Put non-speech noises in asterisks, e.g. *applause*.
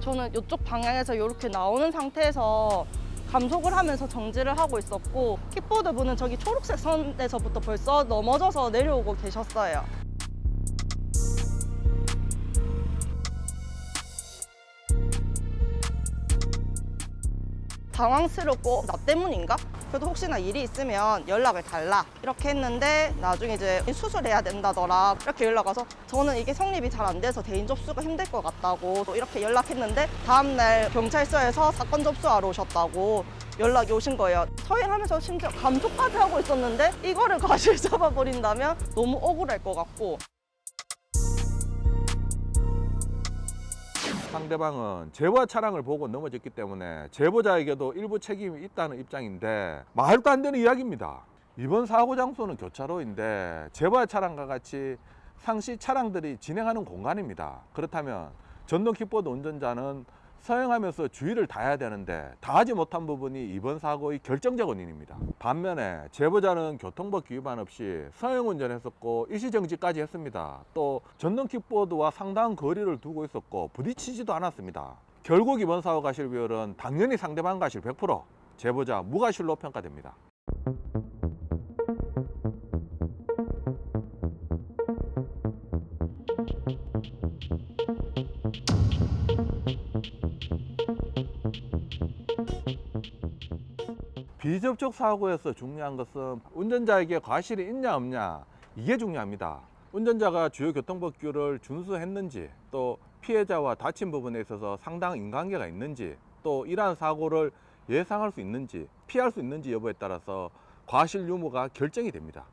저는 이쪽 방향에서 이렇게 나오는 상태에서 감속을 하면서 정지를 하고 있었고 킥보드 분은 저기 초록색 선에서부터 벌써 넘어져서 내려오고 계셨어요. 당황스럽고 나 때문인가? 그래도 혹시나 일이 있으면 연락을 달라. 이렇게 했는데 나중에 이제 수술해야 된다더라. 이렇게 연락 와서 저는 이게 성립이 잘 안 돼서 대인 접수가 힘들 것 같다고 또 이렇게 연락했는데 다음날 경찰서에서 사건 접수하러 오셨다고 연락이 오신 거예요. 서일하면서 심지어 감속까지 하고 있었는데 이거를 과실 *laughs* 잡아버린다면 너무 억울할 것 같고 상대방은 제보자 차량을 보고 넘어졌기 때문에 제보자에게도 일부 책임이 있다는 입장인데 말도 안 되는 이야기입니다. 이번 사고 장소는 교차로인데 제보자 차량과 같이 상시 차량들이 진행하는 공간입니다. 그렇다면 전동 킥보드 운전자는 서행하면서 주의를 다해야 되는데 다하지 못한 부분이 이번 사고의 결정적 원인입니다. 반면에 제보자는 교통법 위반 없이 서행 운전했었고 일시정지까지 했습니다. 또 전동 킥보드와 상당한 거리를 두고 있었고 부딪히지도 않았습니다. 결국 이번 사고 가실 비율은 당연히 상대방 가실 100% 제보자 무가실로 평가됩니다. 비접촉 사고에서 중요한 것은 운전자에게 과실이 있냐 없냐 이게 중요합니다. 운전자가 주요 교통법규를 준수했는지 또 피해자와 다친 부분에 있어서 상당 인간관계가 있는지 또 이러한 사고를 예상할 수 있는지 피할 수 있는지 여부에 따라서 과실 유무가 결정이 됩니다.